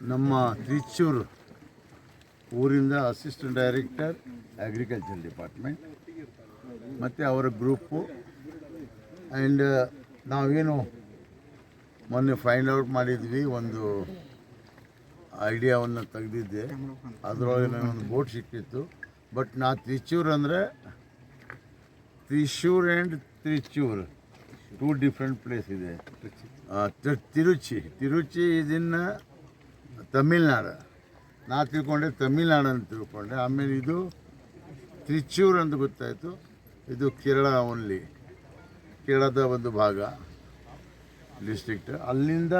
ನಮ್ಮ ತ್ರಿಚೂರು ಊರಿಂದ assistant director agriculture department ಮತ್ತು ಅವರ ಗ್ರೂಪು ಆ್ಯಂಡ್ ನಾವೇನು ಮೊನ್ನೆ ಫೈಂಡ್ ಔಟ್ ಮಾಡಿದ್ವಿ ಒಂದು ಐಡಿಯಾವನ್ನು ತೆಗೆದಿದ್ದೆ. ಅದರೊಳಗೆ ನನಗೊಂದು ಬೋಟ್ ಸಿಕ್ಕಿತ್ತು. ಬಟ್ ನಾ ತ್ರಿಚೂರ್ ಅಂದರೆ Thrissur and Trichur two different place ಇದೆ. ತಿರುಚಿ ತಿರುಚಿ ಇದನ್ನು ತಮಿಳ್ನಾಡು. ನಾ ತಿಳ್ಕೊಂಡೆ ತಮಿಳ್ನಾಡು ಅಂತ ತಿಳ್ಕೊಂಡೆ. ಆಮೇಲೆ ಇದು ತ್ರಿಚೂರ್ ಅಂತ ಗೊತ್ತಾಯಿತು. ಇದು ಕೇರಳ ಓನ್ಲಿ ಕೇರಳದ ಒಂದು ಭಾಗ ಡಿಸ್ಟ್ರಿಕ್ಟ್ ಅಲ್ಲಿಂದ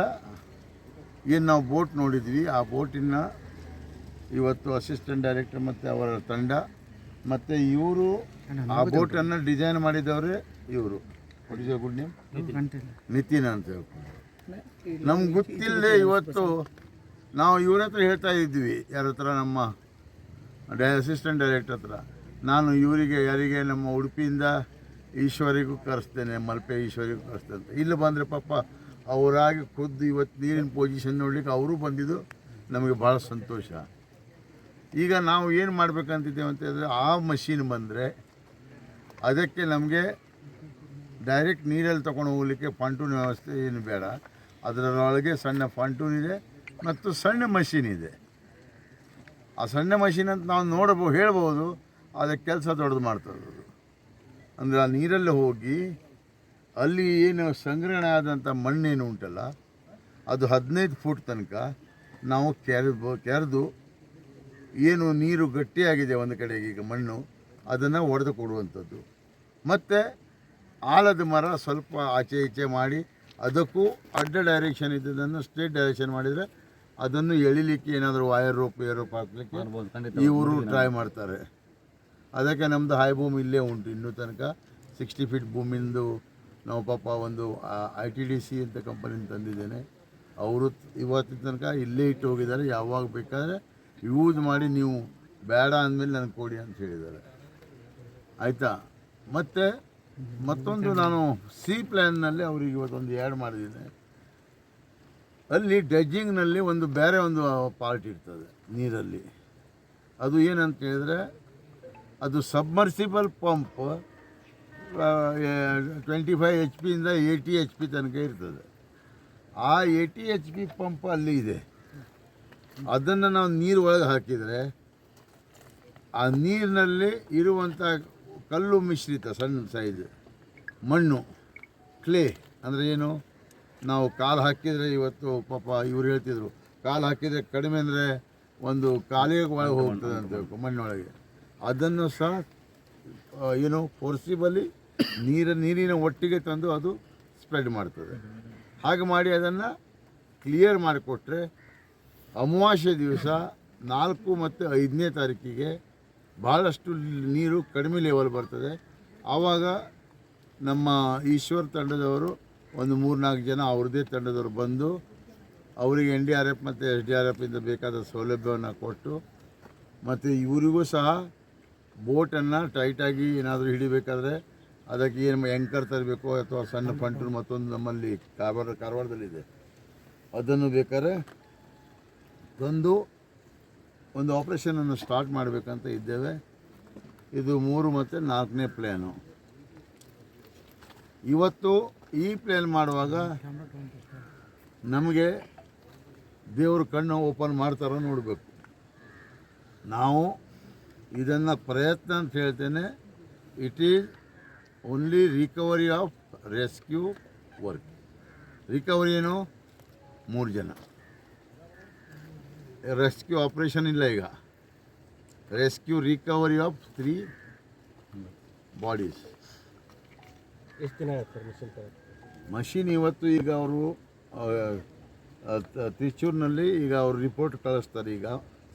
ಏನು ನಾವು ಬೋಟ್ ನೋಡಿದ್ವಿ. ಆ ಬೋಟಿನ ಇವತ್ತು ಅಸಿಸ್ಟೆಂಟ್ ಡೈರೆಕ್ಟರ್ ಮತ್ತು ಅವರ ತಂಡ ಮತ್ತು ಇವರು ಆ ಬೋಟನ್ನು ಡಿಸೈನ್ ಮಾಡಿದವರೇ ಇವರು. ಗುಡ್ ನೇಮ್ ನಿತಿನ್ ಅಂತ ಹೇಳ್ಕೊಂಡು. ನಮ್ಗೆ ಗೊತ್ತಿಲ್ಲದೆ ಇವತ್ತು ನಾವು ಇವ್ರ ಹತ್ರ ಹೇಳ್ತಾ ಇದ್ವಿ ಯಾರ ಹತ್ರ? ನಮ್ಮ ಡೈ ಅಸಿಸ್ಟೆಂಟ್ ಡೈರೆಕ್ಟರ್ ಹತ್ರ. ನಾನು ಇವರಿಗೆ, ಯಾರಿಗೆ ನಮ್ಮ ಉಡುಪಿಯಿಂದ ಈಶ್ವರಿಗೂ ಕರೆಸ್ತೇನೆ, ಮಲ್ಪೆ ಈಶ್ವರಿಗೂ ಕರೆಸ್ತೇನೆ ಅಂತ. ಇಲ್ಲಿ ಬಂದರೆ ಪಾಪ ಅವರಾಗಿ ಖುದ್ದು ಇವತ್ತು ನೀರಿನ ಪೊಸಿಷನ್ ನೋಡಲಿಕ್ಕೆ ಅವರು ಬಂದಿದ್ದು ನಮಗೆ ಭಾಳ ಸಂತೋಷ. ಈಗ ನಾವು ಏನು ಮಾಡಬೇಕಂತಿದ್ದೇವೆ ಅಂತ ಹೇಳಿದ್ರೆ, ಆ ಮಷೀನ್ ಬಂದರೆ ಅದಕ್ಕೆ ನಮಗೆ ಡೈರೆಕ್ಟ್ ನೀರಲ್ಲಿ ತೊಗೊಂಡು ಹೋಗ್ಲಿಕ್ಕೆ ಫಂಟೂನ್ ವ್ಯವಸ್ಥೆ ಏನು ಬೇಡ. ಅದರೊಳಗೆ ಸಣ್ಣ ಫಂಟೂನ್ ಇದೆ ಮತ್ತು ಸಣ್ಣ ಮಷೀನ್ ಇದೆ. ಆ ಸಣ್ಣ ಮಷೀನ್ ಅಂತ ನಾವು ನೋಡಬಹುದು ಹೇಳ್ಬೋದು ಅದಕ್ಕೆ ಕೆಲಸ ದೊಡ್ಡದು ಮಾಡ್ತದೆ ಅದು. ಅಂದರೆ ಆ ನೀರಲ್ಲಿ ಹೋಗಿ ಅಲ್ಲಿ ಏನು ಸಂಗ್ರಹಣೆ ಆದಂಥ ಮಣ್ಣೇನು ಉಂಟಲ್ಲ, ಅದು ಹದಿನೈದು ಫೂಟ್ ತನಕ ನಾವು ಕೆರೆದು ಕೆರೆದು ಏನು ನೀರು ಗಟ್ಟಿಯಾಗಿದೆ ಒಂದು ಕಡೆಗೆ ಈಗ ಮಣ್ಣು, ಅದನ್ನು ಒಡೆದು ಕೊಡುವಂಥದ್ದು. ಮತ್ತು ಆಲದ ಮರ ಸ್ವಲ್ಪ ಆಚೆ ಈಚೆ ಮಾಡಿ ಅದಕ್ಕೂ ಅಡ್ಡ ಡೈರೆಕ್ಷನ್ ಇದ್ದದನ್ನು ಸ್ಟ್ರೇಟ್ ಡೈರೆಕ್ಷನ್ ಮಾಡಿದರೆ ಅದನ್ನು ಎಳಿಲಿಕ್ಕೆ ಏನಾದರೂ ವೈರ್ ರೋಪ್ ಏರ್ ರೋಪ್ ಹಾಕ್ಲಿಕ್ಕೆ ಇವರು ಟ್ರೈ ಮಾಡ್ತಾರೆ. ಅದಕ್ಕೆ ನಮ್ಮದು ಹೈ ಭೂಮಿ ಇಲ್ಲೇ ಉಂಟು. ಇನ್ನೂ ತನಕ ಸಿಕ್ಸ್ಟಿ ಫೀಟ್ ಭೂಮಿಂದು ನಾವು ಪಾಪ ಒಂದು ಐ ಟಿ ಡಿ ಸಿ ಅಂತ ಕಂಪನಿ ತಂದಿದ್ದೇನೆ. ಅವರು ಇವತ್ತಿನ ತನಕ ಇಲ್ಲೇ ಇಟ್ಟು ಹೋಗಿದ್ದಾರೆ. ಯಾವಾಗ ಬೇಕಾದರೆ ಯೂಸ್ ಮಾಡಿ ನೀವು ಬೇಡ ಅಂದಮೇಲೆ ನನಗೆ ಕೊಡಿ ಅಂತ ಹೇಳಿದ್ದಾರೆ. ಆಯಿತಾ? ಮತ್ತು ಮತ್ತೊಂದು ನಾನು ಸಿ ಪ್ಲ್ಯಾನ್ನಲ್ಲಿ ಅವ್ರಿಗೆ ಇವತ್ತೊಂದು ಆ್ಯಡ್ ಮಾಡಿದ್ದೀನಿ. ಅಲ್ಲಿ ಡಜ್ಜಿಂಗ್ನಲ್ಲಿ ಒಂದು ಬೇರೆ ಒಂದು ಪಾರ್ಟ್ ಇರ್ತದೆ, ನೀರಲ್ಲಿ. ಅದು ಏನಂತ ಹೇಳಿದ್ರೆ, ಅದು submersible pump twenty five H ಪಿಯಿಂದ eighty H P ತನಕ ಇರ್ತದೆ. ಆ ಏಯ್ಟಿ ಎಚ್ ಪಿ ಪಂಪ್ ಅಲ್ಲಿ ಇದೆ. ಅದನ್ನು ನಾವು ನೀರು ಒಳಗೆ ಹಾಕಿದರೆ, ಆ ನೀರಿನಲ್ಲಿ ಇರುವಂಥ ಕಲ್ಲು ಮಿಶ್ರಿತ, ಸಣ್ಣ ಸೈಜ್ ಮಣ್ಣು ಕ್ಲೇ ಅಂದರೆ ಏನು? ನಾವು ಕಾಲು ಹಾಕಿದರೆ ಇವತ್ತು ಪಾಪ ಇವ್ರು ಹೇಳ್ತಿದ್ರು ಕಾಲು ಹಾಕಿದರೆ ಕಡಿಮೆ ಅಂದರೆ ಒಂದು ಕಾಲಿಗೆ ಒಳಗೆ ಹೋಗ್ತದೆ ಅಂತ ಹೇಳ್ಕೊ ಮಣ್ಣೊಳಗೆ ಅದನ್ನು ಸಹ ಏನು ಫೋರ್ಸಿಬಲಿ ನೀರ ನೀರಿನ ಒಟ್ಟಿಗೆ ತಂದು ಅದು ಸ್ಪ್ರೆಡ್ ಮಾಡ್ತದೆ. ಹಾಗೆ ಮಾಡಿ ಅದನ್ನು ಕ್ಲಿಯರ್ ಮಾಡಿಕೊಟ್ರೆ ಅಮಾವಾಸ್ಯೆ ದಿವಸ ನಾಲ್ಕು ಮತ್ತು ಐದನೇ ತಾರೀಕಿಗೆ ಭಾಳಷ್ಟು ನೀರು ಕಡಿಮೆ ಲೆವೆಲ್ ಬರ್ತದೆ. ಆವಾಗ ನಮ್ಮ ಈಶ್ವರ್ ತಂಡದವರು ಒಂದು ಮೂರು ನಾಲ್ಕು ಜನ ಅವ್ರದ್ದೇ ತಂಡದವರು ಬಂದು ಅವರಿಗೆ ಎನ್ ಡಿ ಆರ್ ಎಫ್ ಮತ್ತು ಎಸ್ ಡಿ ಆರ್ ಎಫಿಂದ ಬೇಕಾದ ಸೌಲಭ್ಯವನ್ನು ಕೊಟ್ಟು ಮತ್ತು ಇವರಿಗೂ ಸಹ ಬೋಟನ್ನು ಟೈಟಾಗಿ ಏನಾದರೂ ಹಿಡಿಬೇಕಾದ್ರೆ ಅದಕ್ಕೆ ಏನು ಎಂಕರ್ ತರಬೇಕು ಅಥವಾ ಸಣ್ಣ ಫಂಟು ಮತ್ತೊಂದು ನಮ್ಮಲ್ಲಿ ಕಾರವಾರ ಕಾರವಾರದಲ್ಲಿದೆ. ಅದನ್ನು ಬೇಕಾದ್ರೆ ತಂದು ಒಂದು ಆಪ್ರೇಷನನ್ನು ಸ್ಟಾರ್ಟ್ ಮಾಡಬೇಕಂತ ಇದ್ದೇವೆ. ಇದು ಮೂರು ಮತ್ತು ನಾಲ್ಕನೇ ಪ್ಲ್ಯಾನು ಇವತ್ತು ಈ ಪ್ಲ್ಯಾನ್ ಮಾಡುವಾಗ ನಮಗೆ ದೇವ್ರ ಕಣ್ಣು ಓಪನ್ ಮಾಡ್ತಾರೋ ನೋಡಬೇಕು. ನಾವು ಇದನ್ನು ಪ್ರಯತ್ನ ಅಂತ ಹೇಳ್ತೇನೆ. It is only recovery of rescue work recovery ಏನು? ಮೂರು ಜನ. ರೆಸ್ಕ್ಯೂ ಆಪ್ರೇಷನ್ ಇಲ್ಲ ಈಗ. Rescue recovery of three bodies ಎಷ್ಟು ದಿನ ಮಷೀನ್ ಇವತ್ತು ಈಗ ಅವರು ತ್ರಿಚೂರಿನಲ್ಲಿ ಈಗ ಅವರು ರಿಪೋರ್ಟ್ ಕಳಿಸ್ತಾರೆ ಈಗ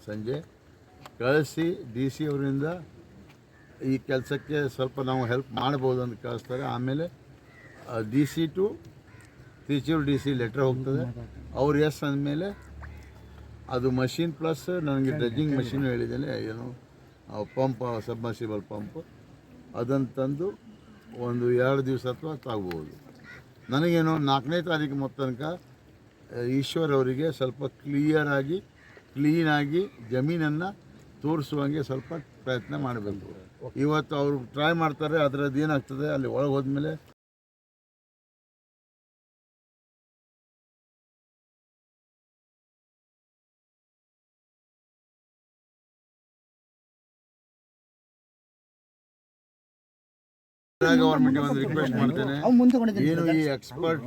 ಸಂಜೆ. ಕಳಿಸಿ ಡಿ ಸಿ ಅವರಿಂದ ಈ ಕೆಲಸಕ್ಕೆ ಸ್ವಲ್ಪ ನಾವು ಹೆಲ್ಪ್ ಮಾಡ್ಬೋದು ಅಂತ ಕಳಿಸ್ತಾರೆ. ಆಮೇಲೆ D C to Trichur D C letter ಹೋಗ್ತದೆ. ಅವ್ರು ಎಸ್ ಅಂದಮೇಲೆ ಅದು ಮಷಿನ್ ಪ್ಲಸ್ ನನಗೆ ಡ್ರೆಜ್ಜಿಂಗ್ ಮಷೀನು ಹೇಳಿದ್ದೇನೆ. ಏನು ಪಂಪ್ ಸಬ್ಮರ್ಸಿಬಲ್ ಪಂಪ್ ಅದನ್ನು ತಂದು ಒಂದು ಎರಡು ದಿವಸ ಅಥವಾ ತಾಗ್ಬೋದು. ನನಗೇನು ನಾಲ್ಕನೇ ತಾರೀಕು ಮೊತ್ತ ತನಕ ಈಶ್ವರ್ ಅವರಿಗೆ ಸ್ವಲ್ಪ ಕ್ಲಿಯರ್ ಆಗಿ ಕ್ಲೀನಾಗಿ ಜಮೀನನ್ನು ತೋರಿಸುವಂಗೆ ಸ್ವಲ್ಪ ಪ್ರಯತ್ನ ಮಾಡಬೇಕು. ಇವತ್ತು ಅವರು ಟ್ರೈ ಮಾಡ್ತಾರೆ ಅದರದ್ದು ಏನಾಗ್ತದೆ ಅಲ್ಲಿ ಒಳಗೆ ಹೋದ್ಮೇಲೆ ಗೌರ್ಮೆಂಟ್ ಒಂದು ರಿಕ್ವೆಸ್ಟ್ ಮಾಡ್ತೇನೆ. ಏನು ಈ ಎಕ್ಸ್ಪರ್ಟ್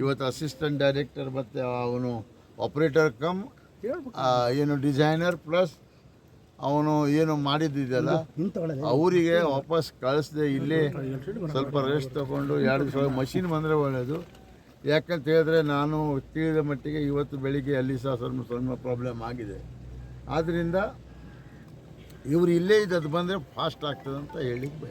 ಇವತ್ತು ಅಸಿಸ್ಟೆಂಟ್ ಡೈರೆಕ್ಟರ್ ಮತ್ತೆ ಅವನು ಆಪರೇಟರ್ ಕಮ್ ಏನು ಡಿಸೈನರ್ ಪ್ಲಸ್ ಅವನು ಏನು ಮಾಡಿದ್ದಿದೆಯಲ್ಲ ಅವರಿಗೆ ವಾಪಸ್ ಕಳಿಸ್ದೆ. ಇಲ್ಲೇ ಸ್ವಲ್ಪ ರೆಸ್ಟ್ ತಗೊಂಡು ಎರಡು ದಿವಸ ಮಷಿನ್ ಬಂದರೆ ಒಳ್ಳೆಯದು ಯಾಕಂತ ಹೇಳಿದ್ರೆ ನಾನು ತಿಳಿದ ಮಟ್ಟಿಗೆ ಇವತ್ತು ಬೆಳಿಗ್ಗೆ ಅಲ್ಲಿ ಸಹ ಸ್ವಲ್ಪ ಸ್ವಲ್ಪ ಪ್ರಾಬ್ಲಮ್ ಆಗಿದೆ. ಆದ್ದರಿಂದ ಇವರು ಇಲ್ಲೇ ಇದ್ದದ್ದು ಬಂದರೆ ಫಾಸ್ಟ್ ಆಗ್ತದೆ ಅಂತ ಹೇಳಿಕ್ಕೆ